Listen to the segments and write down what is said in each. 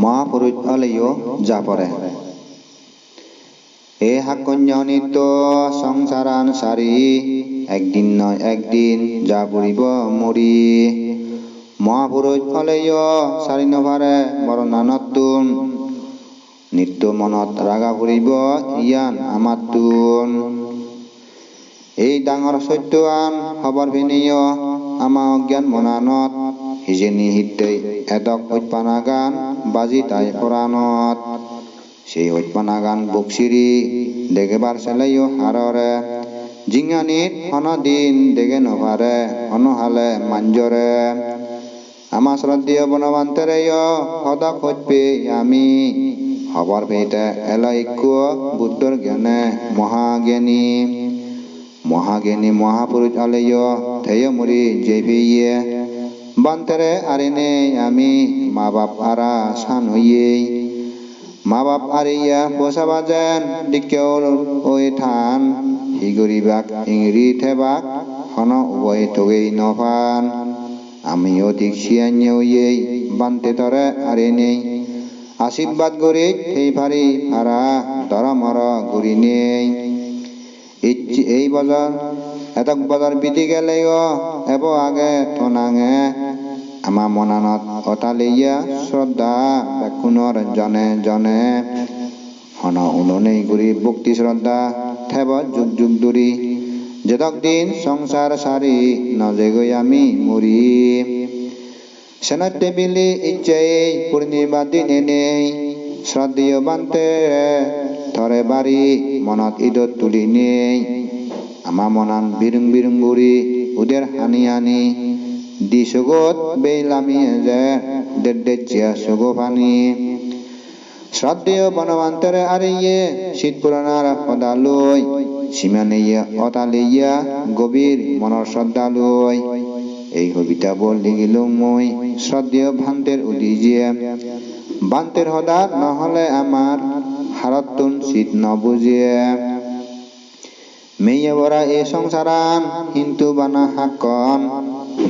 মহাপুরুষ হলেও যা পরে এ হাকন্য নিত্য সংসারান সারি একদিন নয় একদিন যা পড়িব মরি মহাপুরুষ হলেও সারি নভারে মরণানতুন নিত্য মনত ৰাগা ফুৰিব ইয়ান আমাতুন এই ডাঙৰ সত্যৱান খবৰ ভিনিয় আমাৰ অজ্ঞান মনানত, সিজেনি হিতে এদক সত্যপানা গান বাজি তাই পৰাণত সেই সত্যপানা গান বক্সিৰি দেগেবাৰ চেলাইও হাৰৰে। জিঙানিত সন দিন দেগে নভাৰে অনহালে মাঞ্জৰে। আমাৰ শ্ৰদ্ধেয় বনবান্তৰেয়, সদা সত্যপে আমি। খবৰ পেইতে এলাইক্য বুদ্ধৰ জ্ঞানে মহাজ্ঞানী। মহাজ্ঞানী মহাপুরুষ আলয় থেয় মুড়ি জেভিয়ে। বান্তরে আরেনে আমি মা বাপ আরা সান হইয়ে মা বাপ আরিয়া পোষা বাজেন দিকেও ওই থান হিগরিবাক ইংরি থেবাক হন উভয় তগেই নফান আমিও ঠিক সিয়াইয়ে বান্তে তরে আরেনেই আশীর্বাদ করে সেই ফারি ফারা ধরা মরা ঘুরি নেই। এই বজাৰ এতক বজাৰ বিতি গেলেও এব আগে থনাঙে আমাৰ মনানত অতালিয়া শ্ৰদ্ধা বেকুণৰ জনে জনে। হন উননেই গুৰি ভক্তি শ্ৰদ্ধা, থেব যুগ যুগ দূৰি যেতক দিন সংসাৰ সাৰি নজেগৈ আমি মৰি। সেনাত টেবিলি ইচ্ছাই পূৰ্ণিমা দিন এনেই শ্ৰদ্ধেয় বান্তে ধৰে বাৰী, মনত ঈদত তুলি নেই আমাৰ মনান বিৰুং বিৰুং গুৰি উদের হানি হানি যে দেড় দেড় চিয়া চগো পানি শ্রদ্ধেয় বনবান্তরে আরিয়ে শীত পুরাণার সদালৈ সীমানেইয়া গভীর মনৰ শ্ৰদ্ধা লৈ এই কবিতা বল লিখিলো মই শ্ৰদ্ধেয় ভান্তেৰ উদিজিয়ে বান্তেৰ সদা নহলে আমাৰ হাৰতুন চিত নবুজিয়ে মেয়ে বৰা এই সংসাৰান হিন্তু বানা হাকন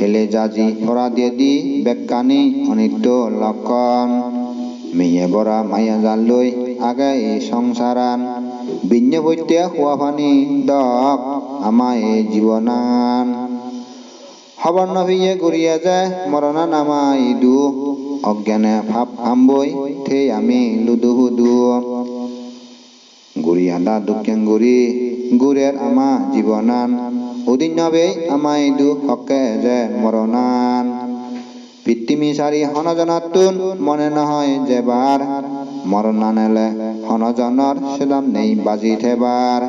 ফেলে জাজি ফৰা দিয়ে দি বেকানি অনিত্য লক্ষণ। মেয়ে বৰা মায়া জাল লৈ আগে এই সংসাৰান। বিন্য সৈতে খোৱা পানী দক এই জীৱনান। খবৰ নভিয়ে ঘূৰিয়ে যায়, মৰণা নামা ইদু অজ্ঞানে ভাৱ আম্বৈ থৈ আমি লুডু সুদু গুৰি আদা দুখেং গুৰি গুৰেৰ আমা জীৱনান। উদিন্যবে আমা ইদু হকে যে মৰণান পিতৃমি চাৰি হনজনাতুন, মনে নহয় যেবাৰ মৰণানেলে হনজনৰ সেদাম নেই বাজি থেবাৰ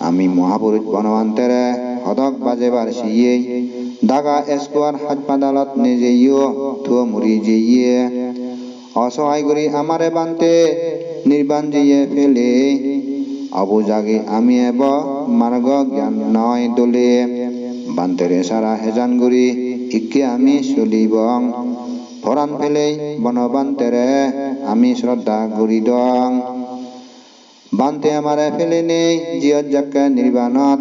আমি মহাপুৰুষ বনবান্তেৰে সদক বাজেবাৰ চিয়ে দাগা এস্কোয়ার হাসপাতালত নিজেইও থুয় মুড়ি যেইয়ে অসহায় করি আমারে বান্তে নির্বাণ যেয়ে ফেলে। অবু জাগে আমি এব মার্গ জ্ঞান নয় দলে। বান্তেরে সারা হেজান গুরি ইকে আমি চলিবং। ফরান ফেলে বনবান্তেরে আমি শ্রদ্ধা গুরি দং বান্তে আমারে ফেলে নেই জিয়ত জাকে নির্বাণত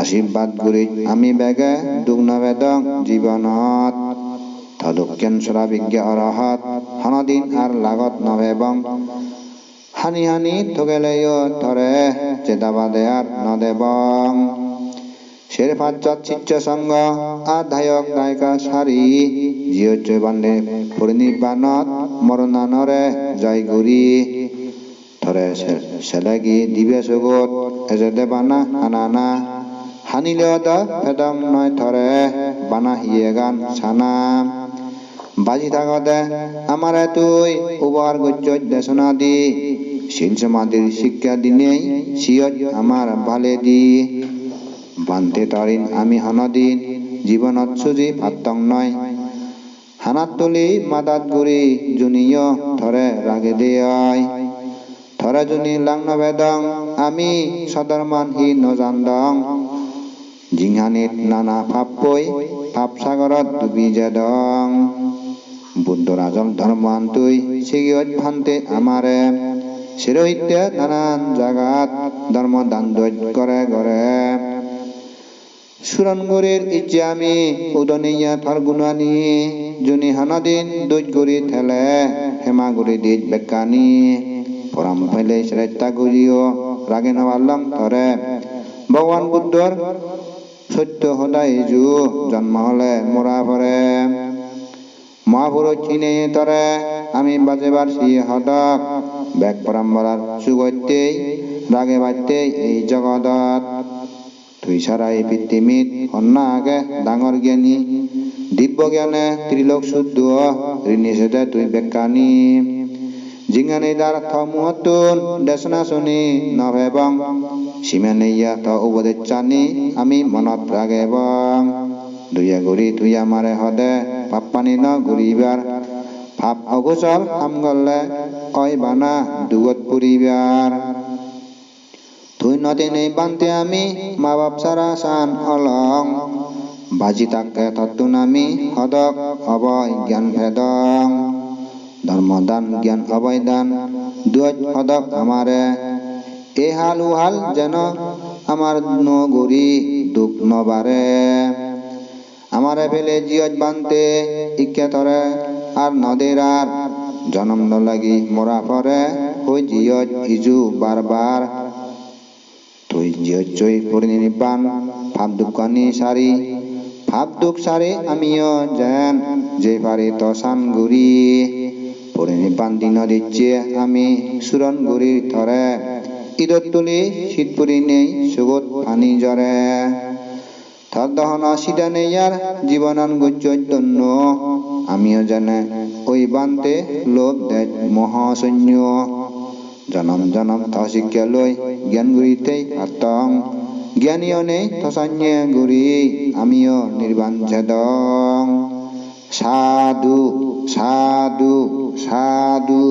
আশীৰ্বাদ গুৰি আমি বেগে দুখ নবেদং জীৱনত। তদুকেন চৰা বিজ্ঞা অৰহত, হনদিন আর লাগত নভেবং। হানি হানি থগেলেও ধরে চেতাবাদে আর নদেবং শের পাঁচত চিচ্চ সঙ্গ, আধায়ক গায়িকা সারি, জিও বান্ধে পরিনির্বাণত মরণানরে জয় গুরি। ধরে সেলাগি দিবে সগত, এজে দেবানা হানানা। হানিলেও দা ফেদম নয় থরে, বানা হিয়ে গান ছানা বাজি থাকতে আমারে তুই উবার গজ্জ দেশনা দি দিনেই সিয়ত আমার ভালে দি। বান্ধে তরিন আমি হনদিন, জীবনত সুজি পাত্তং নয়। হানাত তুলি মাদাত গুৰি জুনিয় ধরে রাগে দেয় ধরে জুনি লাং নবেদং আমি সদরমান হি নজান্দং। জিংহানিত নানা ভাবকৈ ভাবসাগৰত ডুবি যেদং। বুদ্ধৰাজম ধৰ্মান্তুই চিগিয়ত ভান্তে আমাৰে। চিৰহিত্যে নানান জাগাত ধৰ্ম দাণ্ডত কৰে গৰে সুরনগরের ইচ্ছে আমি উদনিয়া ফার্গুনানি জুনি হানাদিন দৈত গরি ঠেলে হেমাগুৰি দিত বেকানি। পৰম ফেলে শ্ৰেষ্ঠা গুৰিও ৰাগে নৱালং ধৰে ভগৱান বুদ্ধৰ সত্য সদায় যু জন্ম হলে মৰা পৰে মহাপুৰুষ চিনে তৰে আমি বাজেবার সি হদক বেগ পৰম্পৰাৰ সুগত্যেই ৰাগে বাত্যেই এই জগতত তুই ছাড়া এই অন্য আগে ডাঙৰ জ্ঞানী। দিব্য জ্ঞানে ত্ৰিলোক শুদ্ধ ঋণিষেধে তুই বেকানি। জিঙানি দার থমুহতুন দেশনা শুনি, নভেবং সীমানেইয়া থ উপদেশানি আমি মনত রাগেবং দুয়ে গুৰি তুই আমারে হদে পাপ পানি ন ঘুরিবার পাপ অগোচর গলে। কয় বানা দুগত পুরিবার। তুই নদী নেই বানতে আমি মা বাপ সারা সান অলং। বাজি তাকে তত্তুন আমি হদক অবয় জ্ঞান ভেদং। ধর্মদান জ্ঞান অবয় দান দুয় হদক আমারে। এ হাল ও হাল যেন আমার নগরী দুঃখ নবারে। আমারে ফেলে জিয়ত বানতে, ইকে তরে আর নদীর আর জনম ন লাগি মরা পরে হই জিয়ত ইজু বারবার। তুই জিয়চই পরিনিবান ভাব দুঃখানি সারি, ভাব দুঃখ সারি আমিও যেন যে পারি তসান গুরি পরিনিবান দিন দিচ্ছে আমি সুরন গুরি ধরে, ঈদত তুলি শীত পুরি নেই সুগত পানি জরে থর দহন সিদা নেই জীবনান গজ্জন্য আমিও জানে ওই বান্তে লোভ দেয় মহাসৈন্য জনম জনম থ শিক্ষা লই জ্ঞান গুরিতেই আত্মং। জ্ঞানীয় নেই থসান্য গুরি, আমিও নির্বাণ ছেদং সাধু সাধু সাধু।